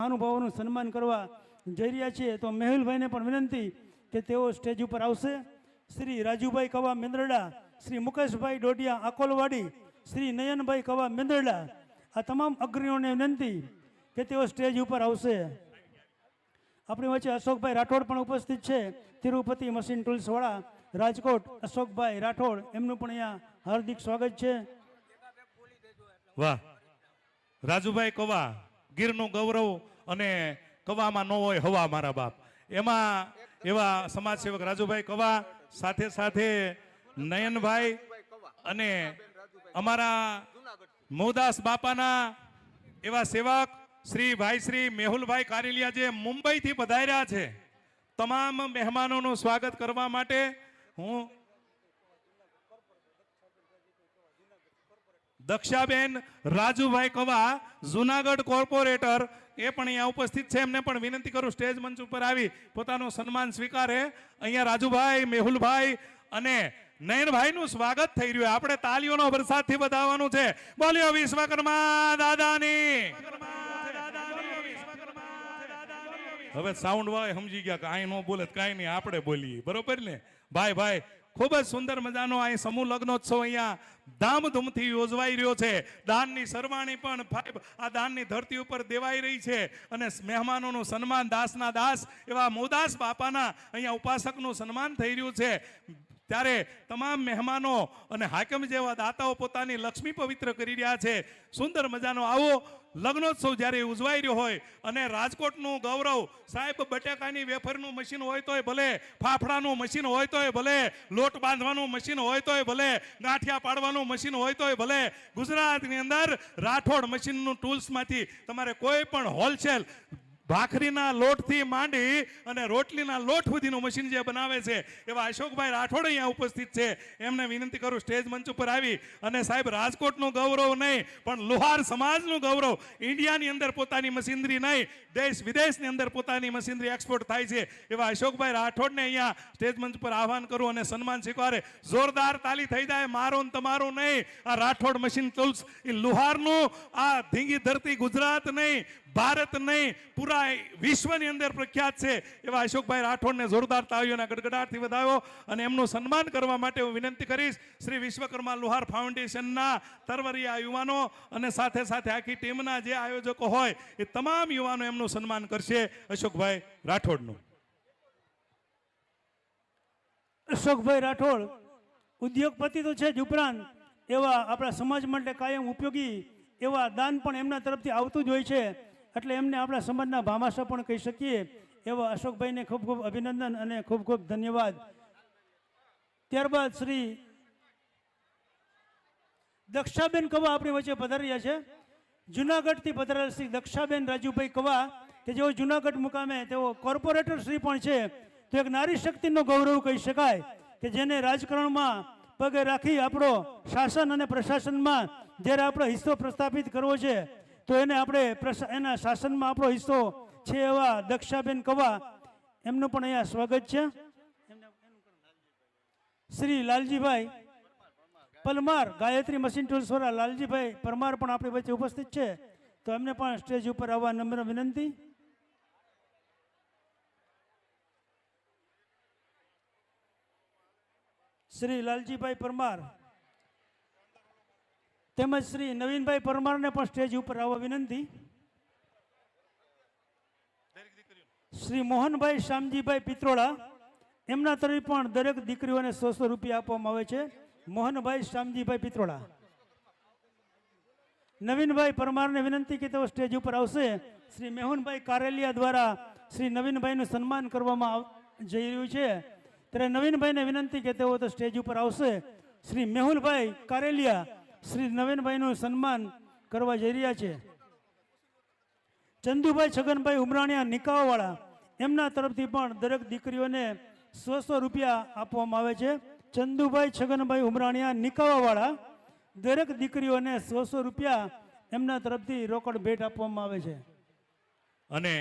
મહાનુભાવોનું સન્માન કરવા જઈ રહ્યા છીએ, તો મેહુલભાઈને પણ વિનંતી કે તેઓ સ્ટેજ ઉપર આવશે. શ્રી રાજુભાઈ કવા મેંદરડા, શ્રી મુકેશભાઈ ડોડિયા આકોલવાડી, શ્રી નયનભાઈ કવા મેંદરડા, આ તમામ અગ્રણીઓને વિનંતી કે તેઓ સ્ટેજ ઉપર આવશે. આપણી વચ્ચે અશોકભાઈ રાઠોડ પણ ઉપસ્થિત છે. તિરુપતિ મશીન ટૂલ્સવાળા રાજકોટ અશોકભાઈ રાઠોડ, એમનું પણ અહીંયા હાર્દિક સ્વાગત છે. વાહ. રાજુભાઈ કવા ગીરનું ગૌરવ અને કવામાં ન હોય હવા મારા બાપ. એમાં એવા સમાજ સેવક રાજુભાઈ કવા, સાથે સાથે નયનભાઈ અને અમારા મોદાસ બાપાના એવા સેવક શ્રી ભાઈ શ્રી મેહુલભાઈ કારેલિયા જે મુંબઈથી પધાર્યા છે. તમામ મહેમાનોનું સ્વાગત કરવા માટે હું દક્ષાબેન રાજુભાઈ કવા, જુનાગઢ કોર્પોરેટર, એ પણ અહીંયા ઉપસ્થિત છે. એમને પણ વિનંતી કરું, સ્ટેજ મંચ ઉપર આવી, પોતાનું સન્માન સ્વીકારે. અહીંયા રાજુભાઈ, મેહુલભાઈ અને નયનભાઈનું સ્વાગત થઈ રહ્યું આપણે તાલીઓનો વરસાદથી વધાવવાનું છે. બોલ્યો વિશ્વકર્મા દાદાની. હવે સાઉન્ડ વાય સમજી ગયા કે અહીં ન બોલે કાંઈ નહીં, આપણે બોલીએ. બરોબર ને? ભાઈ ભાઈ ખૂબ જ સુંદર મજાનો અહીં સમૂહ લગ્નોત્સવ અહીંયા ધામધૂમથી યોજવાઈ રહ્યો છે. દાનની સરવાણી પણ ભાઈ, આ દાનની ધરતી ઉપર દેવાઈ રહી છે અને મહેમાનોનું સન્માન દાસના દાસ એવા મોદાસ બાપાના અહીંયા ઉપાસકનું સન્માન થઈ રહ્યું છે. ત્યારે તમામ મહેમાનો અને હાકમ જેવા દાતાઓ પોતાની લક્ષ્મી પવિત્ર કરી રહ્યા છે. સુંદર મજાનો આવો લગ્નોત્સવ જ્યારે ઉજવાઈ રહ્યો હોય અને રાજકોટનું ગૌરવ, સાહેબ, બટાકાની વેફરનું મશીન હોય તોય ભલે, ફાફડાનું મશીન હોય તોય ભલે, લોટ બાંધવાનું મશીન હોય તોય ભલે, ગાંઠિયા પાડવાનું મશીન હોય તોય ભલે, ગુજરાતની અંદર રાઠોડ મશીનનું ટૂલ્સમાંથી તમારે કોઈ પણ હોલસેલ ભાખરીના લોટથી માંડી અને રોટલીના લોટ સુધીનું મશીન જે બનાવે છે, એવા અશોકભાઈ રાઠોડ અહીંયા ઉપસ્થિત છે. એમને વિનંતી કરું, સ્ટેજ મંચ ઉપર આવી અને સાહેબ, રાજકોટનું ગૌરવ નહીં, પણ લુહાર સમાજનું ગૌરવ. ઇન્ડિયાની અંદર પોતાની મશીનરી નહીં, દેશ વિદેશની અંદર પોતાની મશીનરી એક્સપોર્ટ થાય છે. એવા અશોકભાઈ રાઠોડને અહીંયા સ્ટેજ મંચ પર આહવાન કરું અને સન્માન સ્વીકારે. જોરદાર તાલી થઈ જાય, મારો ને તમારો નહીં. આ રાઠોડ મશીન ટૂલ્સ એ લુહારનું, આ ધીંગી ધરતી ગુજરાત નહીં. ભારત નહીં પૂરા વિશ્વની અંદર પ્રખ્યાત છે. એવા અશોકભાઈ રાઠોડને જોરદાર તાળીઓના ગડગડાટથી વધાવ્યો અને એમનું સન્માન કરવા માટે હું વિનંતી કરીશ, શ્રી વિશ્વકર્મા લુહાર ફાઉન્ડેશનના તરવરિયા યુવાનો અને સાથે સાથે આખી ટીમના જે આયોજકો હોય, એ તમામ યુવાનો એમનું સન્માન કરશે અશોકભાઈ રાઠોડનું. અશોકભાઈ રાઠોડ, ઉદ્યોગપતિ તો છે જ ઉપરાંત, એવા આપણા સમાજ માટે કાયમ ઉપયોગી એવા દાન પણ એમના તરફથી આવતું જ હોય છે. એટલે એમને આપણા સમાજના ભામાશા પણ કહી શકીએ. એવા અશોકભાઈને ખૂબ ખૂબ અભિનંદન અને ખૂબ ખૂબ ધન્યવાદ. ત્યારબાદ શ્રી દક્ષાબેન કવા આપણી વચ્ચે પધાર્યા છે. જુનાગઢથી પધારેલ શ્રી દક્ષાબેન રાજુભાઈ કવા, કે જેઓ જુનાગઢ મુકામે તેઓ કોર્પોરેટર શ્રી પણ છે, તો એક નારી શક્તિનો ગૌરવ કહી શકાય કે જેને રાજકારણમાં પગે રાખી આપણો શાસન અને પ્રશાસનમાં જ્યારે આપણો હિસ્સો પ્રસ્થાપિત કરવો છે તો એને આપણે એના શાસનમાં આપણો હિસ્સો છે એવા દક્ષાબેન કવા. એમનું પણ અહીંયા સ્વાગત છે. શ્રી લાલજીભાઈ પલમાર ગાયત્રી મશીન ટૂલ્સ વાળા લાલજીભાઈ પરમાર પણ આપણી વચ્ચે ઉપસ્થિત છે. તો એમને પણ સ્ટેજ ઉપર આવવા નમ્ર વિનંતી. શ્રી લાલજીભાઈ પરમાર તેમજ શ્રી નવીનભાઈ પરમારને પણ સ્ટેજ ઉપર આવવા વિનંતી. શ્રી મોહનભાઈ શ્યામજીભાઈ પિત્રોળા એમના તરફ પણ દરેક દીકરીઓને સો સો રૂપિયા આપવામાં આવે છે. મોહનભાઈ શ્યામજીભાઈ પિત્રોળા નવીનભાઈ પરમારને વિનંતી કે તેઓ સ્ટેજ ઉપર આવશે. શ્રી મેહુનભાઈ કારેલિયા દ્વારા શ્રી નવીનભાઈનું સન્માન કરવામાં જઈ રહ્યું છે. ત્યારે નવીનભાઈને વિનંતી કે તેઓ તો સ્ટેજ ઉપર આવશે. શ્રી મેહુલભાઈ કારેલિયા શ્રી નવીનભાઈનું સન્માન કરવા જઈ રહ્યા છે. ચંદુભાઈ છગનભાઈ ઉમરાણીયા નિકાવાવાળા, એમના તરફથી પણ દરેક દીકરીઓને સો સો રૂપિયા આપવામાં આવે છે. ચંદુભાઈ છગનભાઈ ઉમરાણીયા નિકાવાવાળા દરેક દીકરીઓને સો સો રૂપિયા એમના તરફથી રોકડ ભેટ આપવામાં આવે છે. અને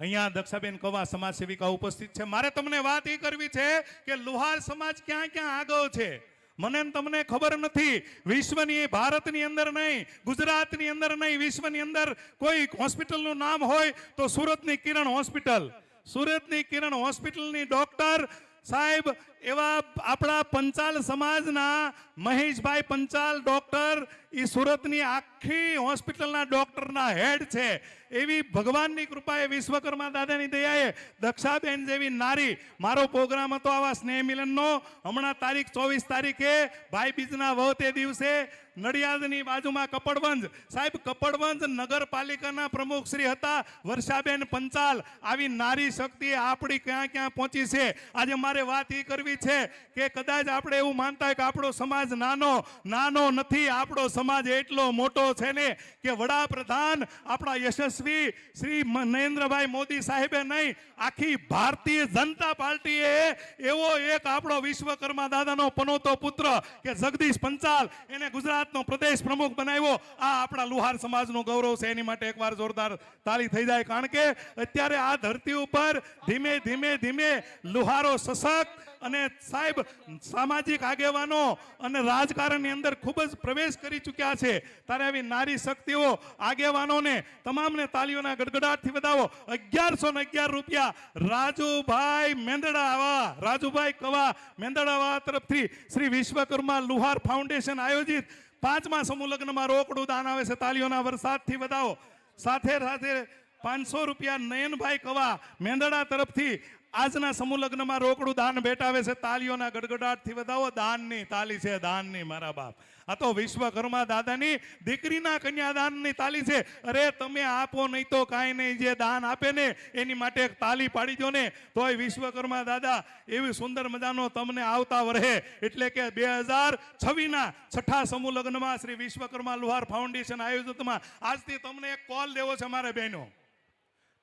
અહીંયા દક્ષાબેન કવા સમાજ સેવિકા ઉપસ્થિત છે. મારે તમને વાત એ કરવી છે કે લુહાર સમાજ ક્યાં ક્યાં આગળ છે? મને તમને ખબર નથી, વિશ્વની, ભારતની અંદર નહીં, ગુજરાતની અંદર નહીં, વિશ્વની અંદર કોઈ હોસ્પિટલનું નામ હોય તો સુરતની કિરણ હોસ્પિટલ. સુરતની કિરણ હોસ્પિટલની ડોક્ટર સાહેબ એવા આપણા પંચાલ સમાજના મહેશભાઈ પંચાલ ડૉક્ટર એ સુરતની આખી હોસ્પિટલના ડૉક્ટરના હેડ છે. એવી ભગવાનની કૃપાએ વિશ્વકર્મા દાદાની દયાએ દક્ષાબેન જેવી નારી મારો પ્રોગ્રામ હતો આવા સ્નેહ મિલનનો. હમણાં તારીખ ચોવીસ તારીખે ભાઈ બીજના વહતે દિવસે નડિયાદની બાજુમાં કપડવંજ. સાહેબ, કપડવંજ નગરપાલિકાના પ્રમુખ શ્રી હતા વર્ષાબેન પંચાલ. આવી નારી શક્તિ આપણી ક્યાં ક્યાં પહોંચી છે? આજે મારે વાત એ કરવી છે કે કદાચ આપણે એવું માનતા હોય કે આપણો સમાજ નાનો નાનો નથી, આપણો સમાજ એટલો મોટો છે ને કે વડાપ્રધાન આપણા યશસ્વી શ્રી નરેન્દ્રભાઈ મોદી સાહેબે નહીં, આખી ભારતીય જનતા પાર્ટીએ એવો એક આપણો વિશ્વકર્મા દાદાનો પનોતો પુત્ર કે જગદીશ પંચાલ એને ગુજરાતનો પ્રદેશ પ્રમુખ બનાવ્યો. આ આપણા લુહાર સમાજનું ગૌરવ છે, એની માટે એકવાર જોરદાર તાળી થઈ જાય. કારણ કે અત્યારે આ ધરતી ઉપર ધીમે ધીમે ધીમે લુહારો સશક્ત અને સાહેબ, સામાજિક આગેવાનો અને રાજકારણની અંદર ખૂબ જ પ્રવેશ કરી ચૂક્યા છે. ત્યારે આવી નારી શક્તિઓ, આગેવાનોને તમામને તાલીઓના ગડગડાટથી વધાવો. અગિયારસો ને અગિયાર રૂપિયા રાજુભાઈ મેંદડાવા, રાજુભાઈ કવા મેંદડાવા તરફથી શ્રી વિશ્વકર્મા લુહાર ફાઉન્ડેશન આયોજિત. પાંચમા સમૂહ લગ્નમાં રોકડું દાન આવે છે તાલીઓના વરસાદથી વધાવો. સાથે સાથે પાંચસો રૂપિયા નયનભાઈ કવા મેંદડા તરફથી આજના સમૂહ લગ્નમાં રોકડું દાન ભેટાવે છે, તાલીઓના ગડગડાટથી વધાવો. દાનની તાલી છે, દાનની મારા બાપ. આ તો વિશ્વકર્મા દાદાની દીકરીના કન્યાદાનની તાલી છે. અરે તમે આપો નહીં તો કાંઈ નહીં, જે દાન આપે ને એની માટે એક તાલી પાડી દો ને, તોય વિશ્વકર્મા દાદા, એવી સુંદર મજાનો તમને આવતા વરહે. એટલે કે બે હજાર છવ્વીસના છઠ્ઠા સમૂહ લગ્નમાં શ્રી વિશ્વકર્મા લુહાર ફાઉન્ડેશન આયોજિતમાં આજથી તમને એક કોલ દેવો છે મારે બહેનો.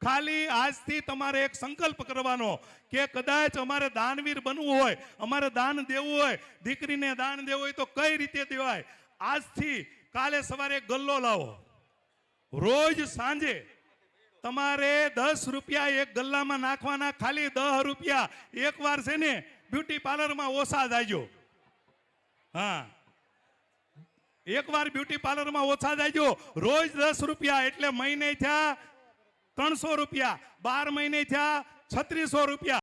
ખાલી આજથી તમારે એક સંકલ્પ કરવાનો કે કદાચ અમારે દાનવીર બનવું હોય, અમારે દાન દેવું હોય, દીકરીને દાન દેવું હોય તો કઈ રીતે દેવાય? આજથી કાલે સવારે ગલ્લો લાવો. રોજ સાંજે તમારે દસ રૂપિયા એક ગલ્લામાં નાખવાના, ખાલી દહ રૂપિયા. એકવાર છે ને બ્યુટી પાર્લરમાં ઓછા જાયજો હા. એકવાર બ્યુટી પાર્લરમાં ઓછા જાયજો રોજ દસ રૂપિયા એટલે મહિને થયા ત્રણસો રૂપિયા. બાર મહિને થયા છત્રીસો રૂપિયા.